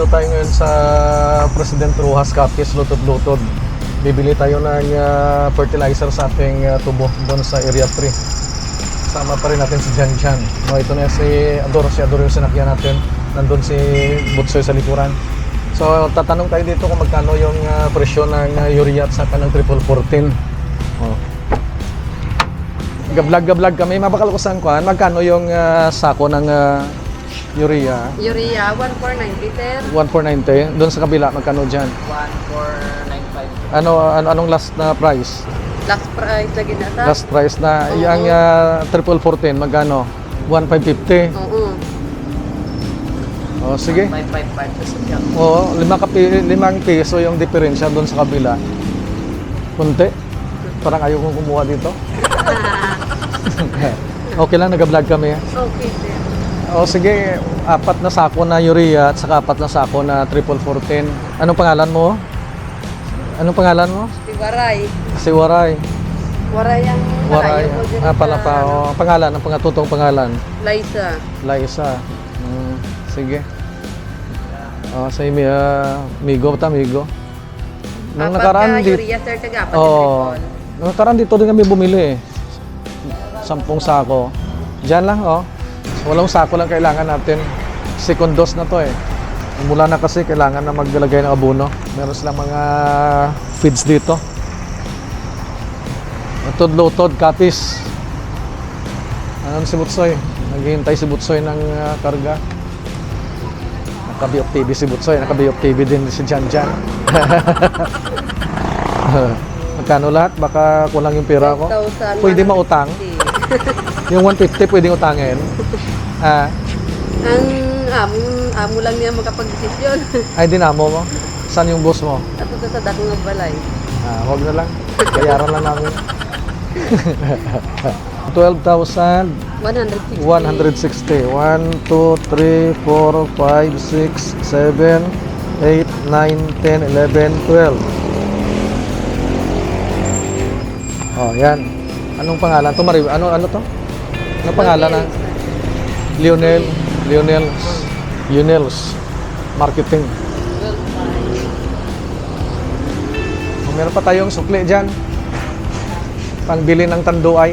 Dito tayo ngayon sa President Rojas Capis, Lutod-Lutod. Bibili tayo ng ah, fertilizer sa ating ah, tubo doon sa Area 3. Sama pa rin natin si Jan Jan. No, ito na si Ador, si Ador yung sinakyan natin. Nandun si Butsoy sa likuran. So, tatanong tayo dito kung magkano yung ah, presyo ng ah, urea at saka ng triple 14. Oh. Gablag-gablag kami. Mabakal ko saan kuhan. Magkano yung ah, sako ng ah, urea? Urea, 1490 sir. 1490. Doon sa kabila, magkano dyan? 1495. Ano, ano anong last na price? Last price lagi na sa. Last price na Oo. yung ah, triple 14, magkano? 1550. Oo. Oh, sige. 555 sa sakyan. Oo, lima kapi, limang piso yung diferensya doon sa kabila. Kunti. Parang ayaw kong kumuha dito. okay lang, nag-vlog kami. Okay sir. O sige, apat na sako na urea at saka apat na sako na triple 14. Anong pangalan mo? Anong pangalan mo? Si Waray. Si Waray. Waray ang Waray. Ah, pala pa. Oh, pangalan, ang pangatutong pangalan. Liza. Liza. Mm, sige. Oh, sa imi, ah, Migo, ta Migo. Nung Apat nakaraan ka dito, urea sir, oh, oh. nung nakaraan dito din kami bumili eh. Sampung sako. Diyan lang, oh. Walang sako lang kailangan natin. Second dose na to eh. Mula na kasi kailangan na maglalagay ng abono. Meron silang mga feeds dito. Lutod-lutod, kapis. Ano si Butsoy? Naghihintay si Butsoy ng ah, karga. Naka-Biop TV si Butsoy. Naka-Biop TV din si Jan Jan. Magkano lahat? Baka kulang yung pera ko. 1,150. Pwede mautang? Yung 150 pwedeng utangin. Ah, Ang amo, amo lang niya makapag-desisyon. ay dinamo mo. Saan yung boss mo? At ito sa dakong ng balay. Ah, wag na lang. Bayaran lang namin. 12,160. 160. 1, 2, 3, 4, 5, 6, 7, 8, 9, 10, 11, 12. Oh, yan. Anong pangalan? To, Mari, ano, ano to? Anong pangalan na? Lionel. Lionel. Lionel's Marketing. Oh, meron pa tayong sukli dyan. Pangbili ng tanduay.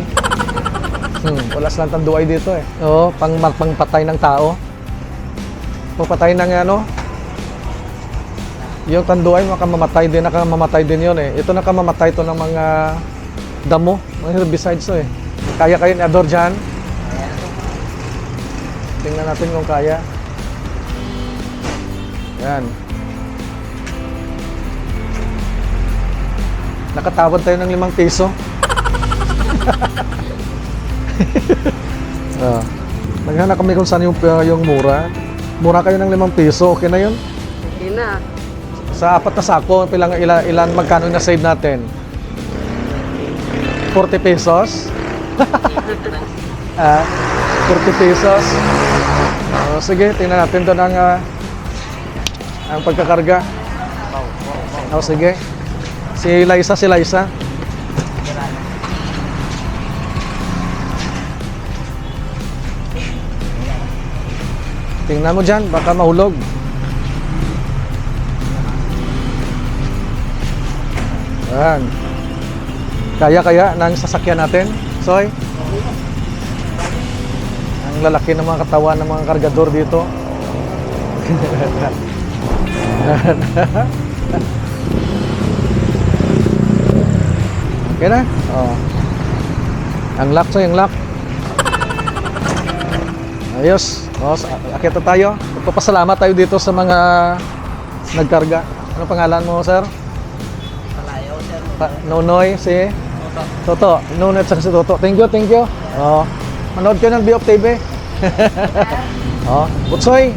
Hmm, wala silang tanduay dito eh. Oo, pang pangpatay ng tao. Pagpatay ng ano, yung tanduay makamamatay din, nakamamatay din yun eh. Ito nakamamatay to ng mga damo, mga herbicides to eh. Kaya kayo ni Ador dyan? Tingnan natin kung kaya. Yan. Nakatawad tayo ng limang piso. Ah. Naghanap kami kung saan yung, uh, yung mura. Mura kayo ng limang piso, okay na yun? Okay na. Sa apat na sako, ilan, ilan, ilan magkano na save natin? 40 pesos? ah, 40 pesos. Oh, sige, tingnan natin doon ang, ah, ang pagkakarga. Oh, sige. Si Liza, si Liza. Tingnan mo dyan, baka mahulog. Yan. Kaya-kaya ng sasakyan natin, Soy? Ang lalaki ng mga katawan ng mga kargador dito. okay na? Oh. Ang lock, Soy, ang lock. Ayos. O, sa- akit na tayo. Magpapasalamat tayo dito sa mga nagkarga. Ano pangalan mo, sir? Palayaw, sir. Pa, Nonoy, si Toto. Nonoy at si Toto. Thank you, thank you. Oh, manood ka ng Biop TV. oh, Butsoy,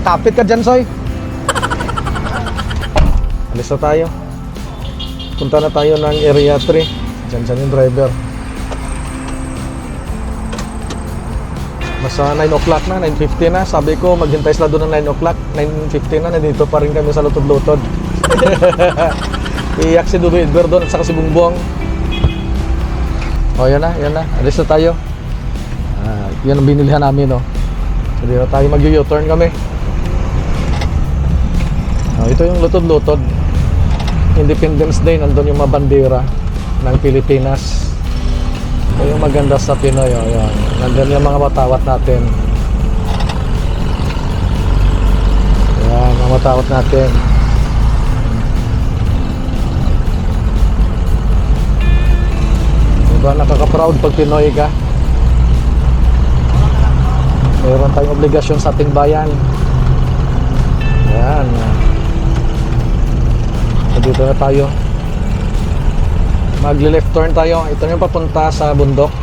kapit ka dyan, Soy. Alis na tayo. Punta na tayo ng Area 3. Dyan, dyan yung driver. Nasa 9 o'clock na, 9.50 na. Sabi ko, maghintay sila doon ng 9 o'clock. 9.50 na, nandito pa rin kami sa lutod-lutod. Iyak si Dudu Edgar doon at saka si Bungbong. O, yan na, yan na. Alis na tayo. Yan ang binilihan namin, no. So, dito tayo mag-u-turn kami. Oh, ito yung lutod-lutod. Independence Day, nandun yung mga bandera ng Pilipinas. Ito yung maganda sa Pinoy. Oh, yan. Nandun yung mga matawat natin. Yan, mga matawat natin. Diba nakaka-proud pag Pinoy ka? Meron tayong obligasyon sa ating bayan. Yan. So, dito na tayo. Magli-left turn tayo. Ito na yung papunta sa bundok.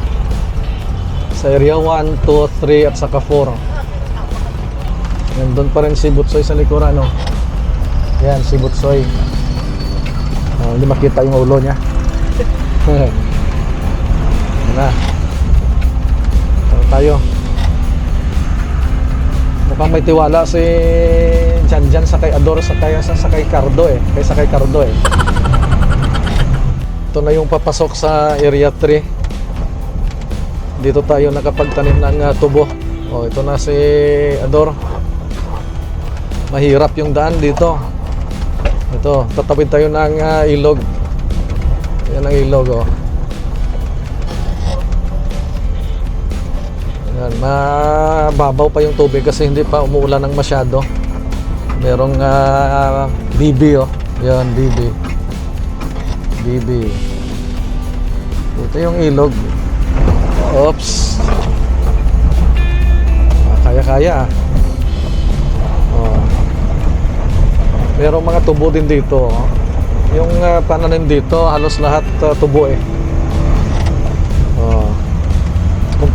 Sa area 1, 2, 3 at saka 4. Yan, pa rin si Butsoy sa likuran, no? Yan, si Butsoy. Oh, hindi makita yung ulo niya. Na. Ito tayo. Mukhang may tiwala si Jan Jan sa kay Ador sa kay sa, sa kay Cardo eh. Kay sa kay Cardo eh. Ito na yung papasok sa area 3. Dito tayo nakapagtanim ng uh, tubo. Oh, ito na si Ador. Mahirap yung daan dito. Ito, tatawid tayo ng uh, ilog. Yan ang ilog oh. Yan, mababaw pa yung tubig kasi hindi pa umuulan ng masyado. Merong ah, BB oh. Yan, BB. BB. Ito yung ilog. Oops. Ah, Kaya-kaya ah. Oh. Merong mga tubo din dito. oh. Yung ah, pananim dito, halos lahat ah, tubo eh. Oh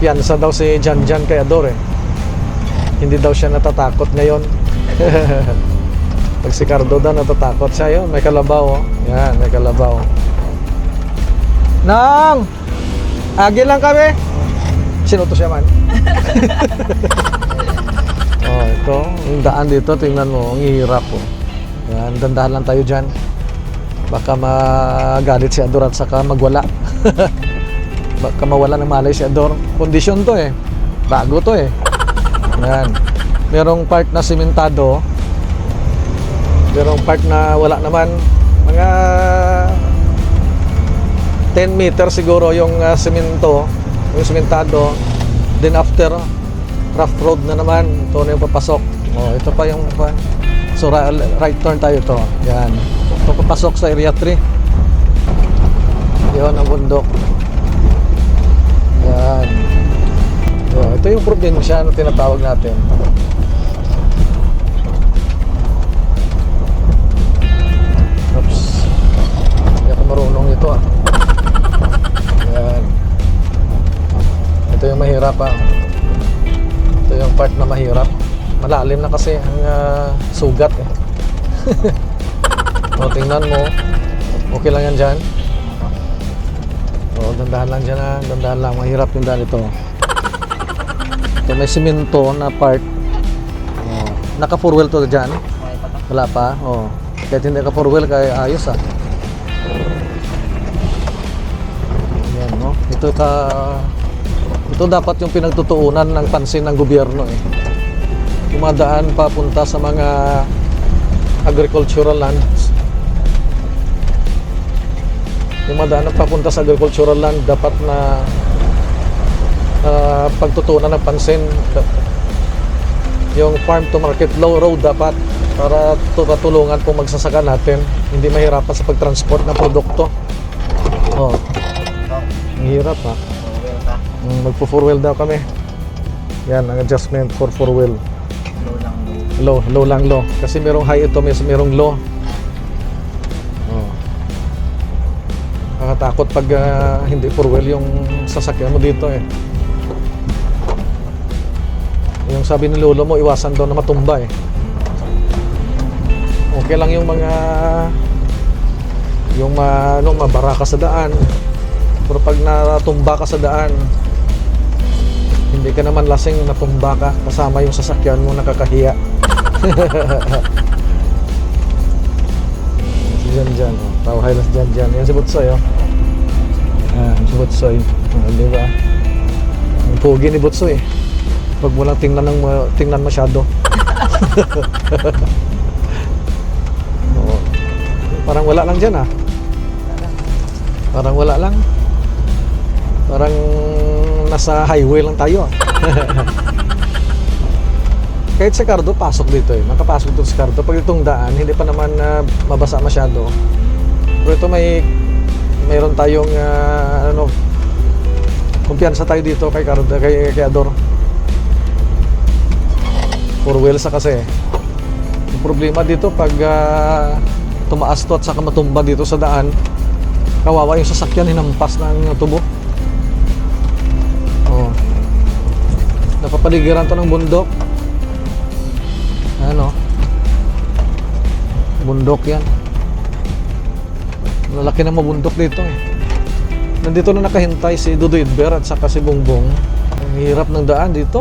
kumpiyansa daw si Jan Jan kay Ador eh. Hindi daw siya natatakot ngayon. Pag si Cardo daw natatakot siya yun. May kalabaw oh. Yan, may kalabaw. Nang! Agi lang kami. Sino to siya man? oh, ito. Yung daan dito, tingnan mo. Ang hirap oh. Yan, dandahan lang tayo dyan. Baka magalit si Ador at saka magwala. baka mawala ng malay si Ador. Kondisyon to eh. Bago to eh. Yan. Merong part na simentado. Merong part na wala naman. Mga 10 meter siguro yung uh, semento, yung simentado. Then after, rough road na naman. Ito na yung papasok. Oh, ito pa yung pa. So right turn tayo to. Yan. Ito papasok sa area 3. Yun ang bundok. Ito yung probinsya na tinatawag natin. Oops. Hindi ako marunong ito ah. Yan. Ito yung mahirap ah. Ito yung part na mahirap. Malalim na kasi ang ah, sugat eh. o, tingnan mo. Okay lang yan dyan. Oo, dandahan lang dyan ha. Dandahan lang. Mahirap yung daan ito. Ito may simento na part. Oh, naka four wheel to dyan. Wala pa. Oh. Kahit hindi ka four wheel, kaya ayos ah. Yan no. Ito ka ito dapat yung pinagtutuunan ng pansin ng gobyerno eh. Dumadaan papunta sa mga agricultural lands. Yung madaan na papunta sa agricultural land dapat na ah, pagtutunan ng pansin yung farm to market low road dapat para tu- tulungan po magsasaka natin. Hindi mahirapan sa pagtransport ng produkto. Oh ang hirap ha. Mm, magpo four wheel daw kami. Yan ang adjustment for four wheel Low low lang low. Kasi merong high ito may merong low. Oh. Nakakatakot pag ah, hindi four wheel yung sasakyan mo dito eh yung sabi ni lolo mo iwasan daw na matumba eh. Okay lang yung mga yung ma, ano, mabara ka sa daan. Pero pag natumba ka sa daan hindi ka naman lasing natumba ka. Kasama yung sasakyan mo nakakahiya. Jan Jan oh. Tao highlights Jan Jan. Yan si Butsoy oh. ah, si Butsoy. Ah, di ba? Ang pugi ni Butsoy Huwag mo lang tingnan, ng, tingnan masyado Parang wala lang dyan ah. Parang wala lang. Parang nasa highway lang tayo ah. Kahit sa Cardo, pasok dito eh. Nakapasok dito sa Cardo. Pag itong daan, hindi pa naman ah, mabasa masyado. Pero ito may mayroon tayong ah, ano kumpiyansa tayo dito kay Cardo, kay, kay Ador. Four wheels na kasi. Yung problema dito pag ah, tumaas to at saka matumba dito sa daan, kawawa yung sasakyan hinampas ng tubo. Oh. Napapaligiran to ng bundok. Ano? Bundok yan. Lalaki na mabundok dito eh. Nandito na nakahintay si Dudu Idber at saka si Bongbong. Ang hirap ng daan dito.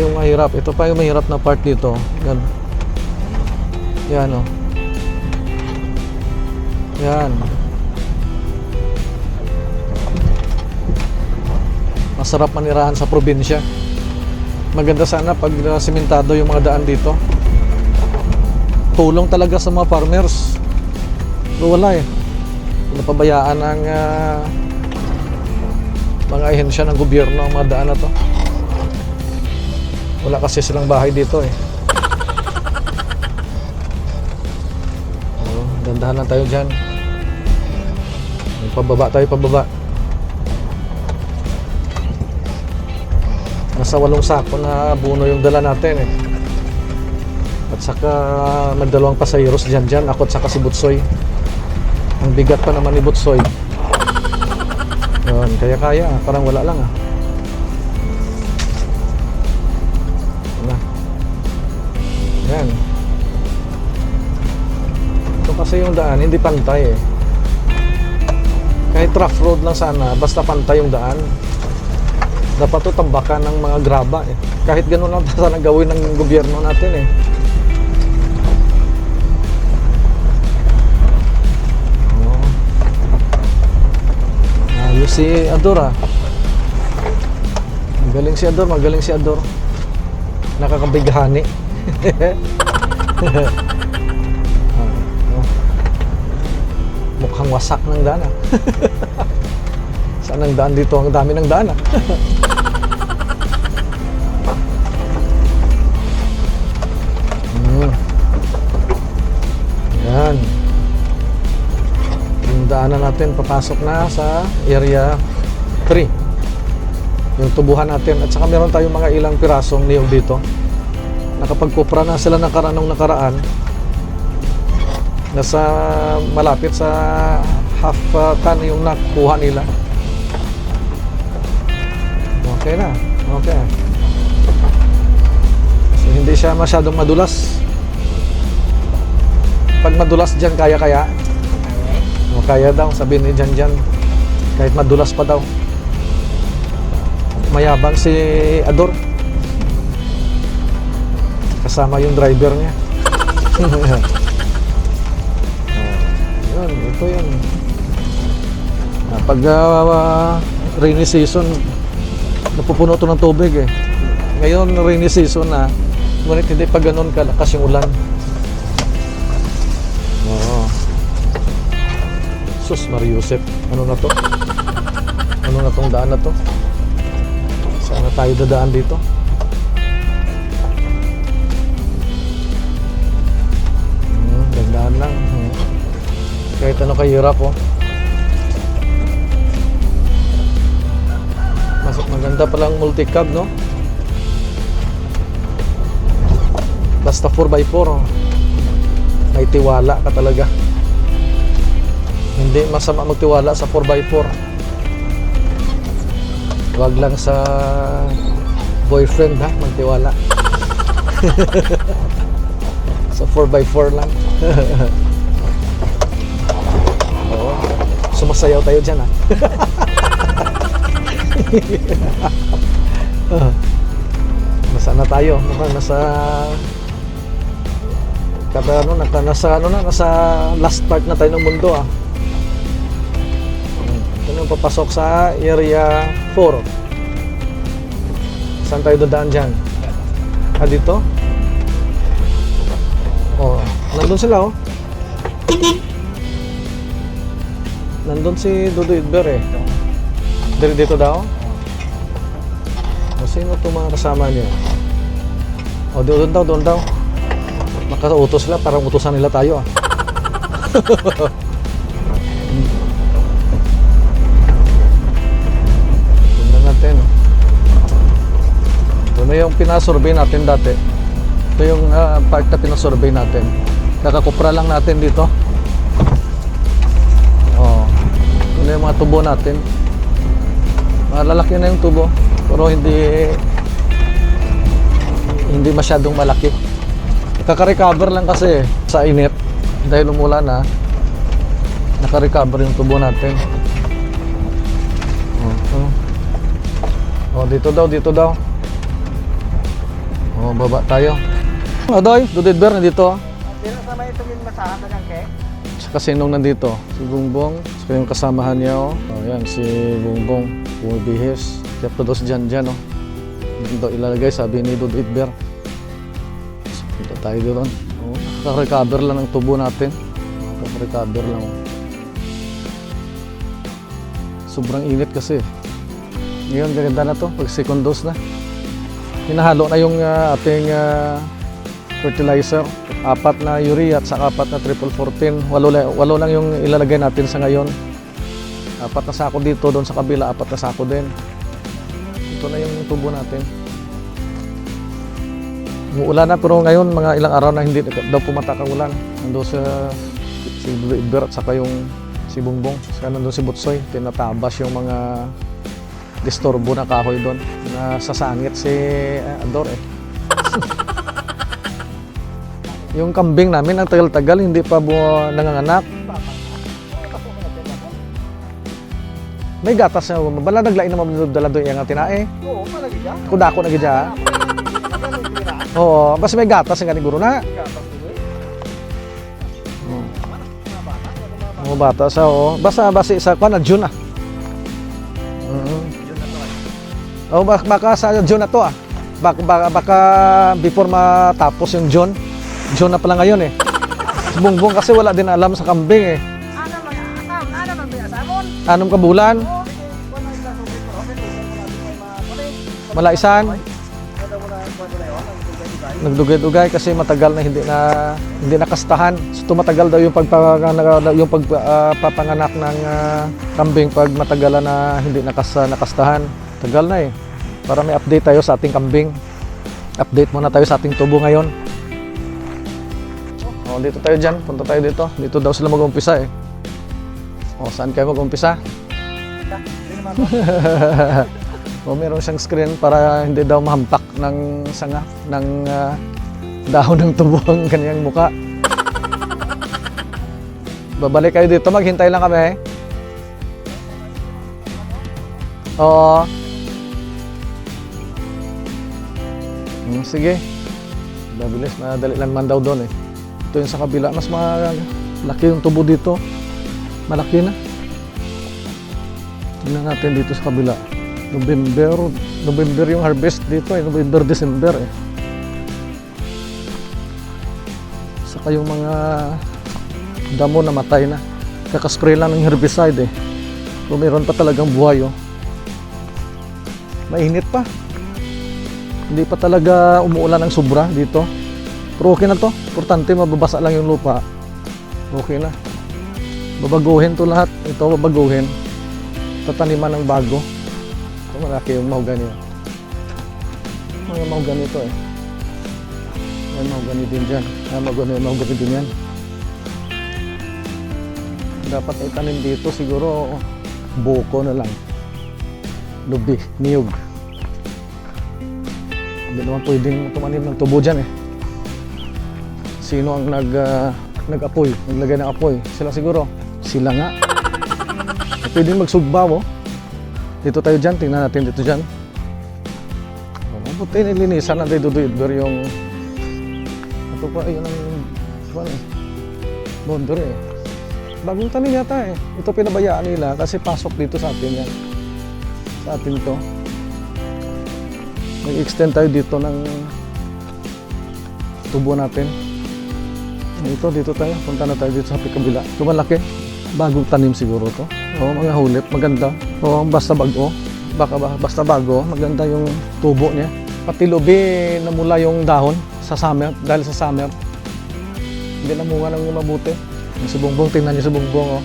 Yung mahirap. Ito pa yung mahirap na part dito. Yan. Yan o. Yan. Masarap manirahan sa probinsya. Maganda sana pag uh, simentado yung mga daan dito. Tulong talaga sa mga farmers. Pero wala eh. Napabayaan ng ah, mga ahensya ng gobyerno ang mga daan na to. Wala kasi silang bahay dito eh. Oh, dandahan lang tayo dyan. Pababa tayo, pababa. Nasa walong sako na buno yung dala natin eh. At saka magdalawang pasayeros dyan dyan. Ako at saka si Butsoy. Ang bigat pa naman ni Butsoy. Yun, kaya-kaya. Parang wala lang ah. Yung daan, hindi pantay eh. Kahit rough road lang sana, basta pantay yung daan. Dapat to tambakan ng mga graba eh. Kahit ganun lang sana gawin ng gobyerno natin eh. Ayos si Ador ah. Magaling si Ador, magaling si Ador. Nakakabighani. Mukhang wasak ng daan ah. Saan ang daan dito? Ang dami ng daan ah. Hmm. Yan. Yung daanan natin papasok na sa area 3. Yung tubuhan natin. At saka meron tayong mga ilang pirasong niyog dito. Nakapagkupra na sila nakaraan nung nakaraan. Nasa malapit sa half uh, ton yung nakuha nila. Okay na. Okay. So, hindi siya masyadong madulas. Pag madulas dyan, kaya-kaya. O, kaya daw, sabi ni Jan Jan. Kahit madulas pa daw. Mayabang si Ador. Kasama yung driver niya. Ito yun. Ah, Pag ah, rainy season, napupuno to ng tubig eh. Ngayon, rainy season na, ngunit hindi pa ganun kalakas yung ulan. Oo. Sus, Mariusep. Ano na to? Ano na tong daan na to? Saan na tayo dadaan dito? Kahit ano kahirap oh. Mas maganda palang multicab, no? Basta 4x4, oh. may tiwala ka talaga. Hindi masama magtiwala sa 4x4. Huwag lang sa boyfriend ha, magtiwala. sa 4x4 lang. Sumasayaw tayo dyan ha. nasa na tayo? Mukhang nasa kada ano, naka, nasa ano na, nasa last part na tayo ng mundo ah. Yung papasok sa area 4. Saan tayo dadaan dyan? Ah, dito? Oh, nandun sila oh. Nandun si Dudu Idber eh. Dari dito daw? O, sino itong mga kasama niya? O, doon daw, doon daw. Makautos sila, parang utusan nila tayo ah. Natin. Ito na yung pinasurvey natin dati. Ito yung ah, part na pinasurvey natin. Kakakupra lang natin dito. Mga tubo natin. Malalaki na yung tubo. Pero hindi hindi masyadong malaki. Kaka-recover lang kasi sa init dahil umulan na naka-recover yung tubo natin. Oh, oh. Oh, dito daw, dito daw. Oh, baba tayo. Adoy, Dudidber nandito. Sino sa may tuming masahan na kang ke? Saka sinong nandito? Si Bungbong, saka yung kasamahan niya oh. Oh, yan, si Bungbong, bumibihis. Kaya todos dyan dyan oh. Dito ilalagay, sabi ni Dudidber. Punta tayo doon. Oh, nakaka-recover lang ng tubo natin. Nakaka-recover lang oh. Sobrang init kasi. Ngayon, gaganda na to pag second dose na. Hinahalo na yung ah, ating ah, fertilizer. Apat na urea at saka apat na triple 14. Walo, walo lang yung ilalagay natin sa ngayon. Apat na sako dito, doon sa kabila, apat na sako din. Ito na yung tubo natin. Umuulan na pero ngayon mga ilang araw na hindi daw pumatak ang ulan. Nando sa si Iber at saka yung si Bungbong. Saka nandun si Butsoy. Tinatabas yung mga disturbo na kahoy doon. Na sasangit si Ador eh. yung kambing namin ang tagal-tagal hindi pa bu- nanganganak. May gatas na bala naglain na mabdala doon yung tinae. Oo, malagi ka. Kudako na gidya. Tira? Oo, basta may gatas nga ni guro na. Tuloy. Mga bata sa oo. Basta basi sa kwan na June ah. Mhm. Oh, bak- baka sa June na to ah. Baka, baka, baka before matapos yung June. June na pala ngayon eh. Si kasi wala din alam sa kambing eh. Ano man, asam, ano man may asamon? Anong kabulan? Malaisan? Nagdugay-dugay kasi matagal na hindi na hindi nakastahan. So tumatagal daw yung pagpapanganak yung pagpapanganak ng ah, kambing pag matagalan na hindi nakas, nakastahan. Tagal na eh. Para may update tayo sa ating kambing. Update muna tayo sa ating tubo ngayon. Oh, dito tayo dyan. Punta tayo dito. Dito daw sila mag-umpisa eh. Oh, saan kayo mag-umpisa? O meron siyang screen para hindi daw mahampak ng sanga ng ah, dahon ng tubo ang kanyang muka. Babalik kayo dito, maghintay lang kami. Oo. Hmm, sige. Mabilis, madali lang man daw doon eh. Ito yung sa kabila, mas malaki yung tubo dito. Malaki na. Tingnan natin dito sa kabila. November, November yung harvest dito eh, November, December eh. Saka yung mga damo na matay na. Kakaspray lang ng herbicide eh. So meron pa talagang buhay oh. Mainit pa. Hindi pa talaga umuulan ng sobra dito. Pero okay na to. Importante mababasa lang yung lupa. Okay na. Babaguhin to lahat. Ito babaguhin. Tataniman ng bago. Ito malaki yung mahogany. oh. Mga mahogany ito eh. May mahogany din dyan. Ah, mahogany, mahogany din yan. Dapat itanim dito siguro buko na lang. Lubi, niyog. Hindi naman pwedeng tumanim ng tubo dyan eh. Sino ang nag, ah, nag-apoy, naglagay ng apoy? Sila siguro. Sila nga. Pwedeng magsugbaw oh. Dito tayo dyan, tingnan natin dito dyan. Oh, buti nilinisan na dito dito yung ito pa, yun ang ano eh, boundary eh. Bagong tanim yata eh. Ito pinabayaan nila kasi pasok dito sa atin yan. Sa atin to. Nag-extend tayo dito ng tubo natin. Dito, dito tayo. Punta na tayo dito sa kabila. Ito malaki. Bagong tanim siguro to. Oo, mga hulip. Maganda. Oo, basta bago. Baka ba, basta bago. Maganda yung tubo niya. Pati lubi namula yung dahon sa summer. Dahil sa summer. Hindi namunga ng mabuti. Yung si Bongbong, tingnan niyo si Bongbong. Oh.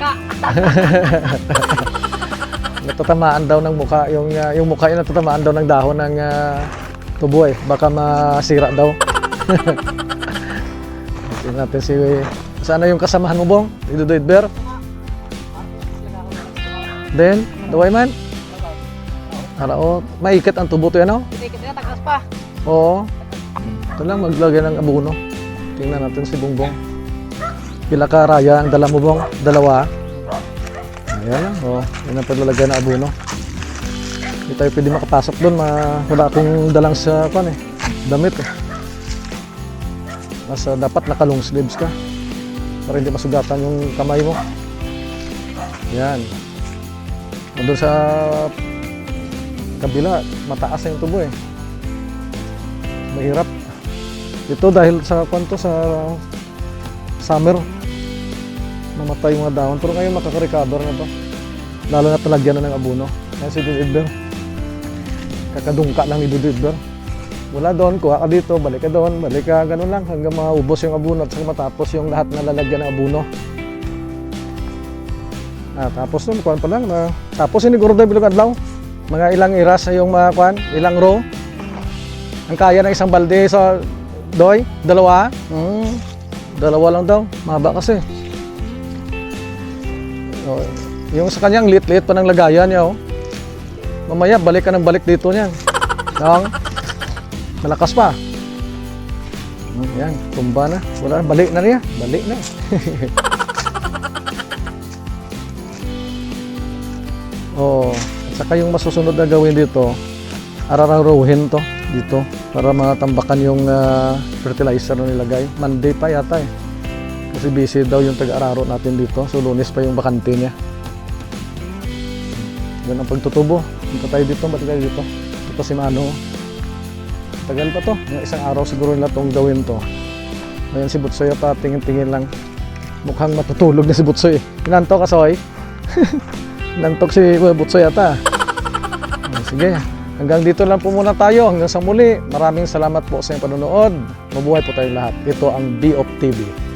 Ka! natatamaan daw ng mukha yung uh, yung mukha yung natatamaan daw ng dahon ng uh, tubo eh baka masira daw Tingnan natin si sana yung kasamahan mo bong Idudoid Bear then daway man Ara o maikat ang tubo to yan oh Hindi kita takas pa. oo ito lang maglagay ng abono tingnan natin si Bongbong pila ka raya ang dala mo bong dalawa Ayan lang, oh. Yan ang paglalagay na abono. Hindi tayo pwede makapasok doon, ma wala akong dalang sa pan eh. Damit eh. Mas ah, dapat naka long sleeves ka para hindi masugatan yung kamay mo. Yan. Doon sa kabila, mataas yung tubo eh. Mahirap. Ito dahil sa kwanto sa summer, mamatay yung mga dahon. Pero ngayon makaka-recover na to. Lalo na talagyan na ng abono. Kaya si Dudu Idber, kakadungka lang ni Dudu Wala doon, kuha ka dito, balik ka doon, balik ka, ganun lang hanggang maubos yung abono at matapos yung lahat na lalagyan ng abono. Ah, tapos nun, kuhan pa lang na, tapos siniguro doon bilog adlaw. Mga ilang iras na yung mga kuhan, ilang row. Ang kaya ng isang balde sa doy, dalawa. Hmm, dalawa lang daw, mahaba kasi. Oh, yung sa kanyang lit-lit pa ng lagayan niya, oh. Mamaya, balik ka ng balik dito niyan. Yung, malakas pa. Hmm, Yan, tumba na. Wala, balik na niya. Balik na. oh, at saka yung masusunod na gawin dito, arararuhin to dito para matambakan yung ah, fertilizer na nilagay. Monday pa yata eh. Kasi busy daw yung taga-araro natin dito. So lunes pa yung bakante niya. Yan ang pagtutubo. Punta tayo dito, ba't tayo dito? Ito si Mano. Tagal pa to. Mga isang araw siguro nila itong gawin to. Ngayon si Butsoy pa tingin-tingin lang. Mukhang matutulog na si Butsoy. Inantok ka, Soy? Inantok si Butsoy ata. Ah, Sige, hanggang dito lang po muna tayo. Hanggang sa muli, maraming salamat po sa inyong panonood. Mabuhay po tayong lahat. Ito ang B of TV.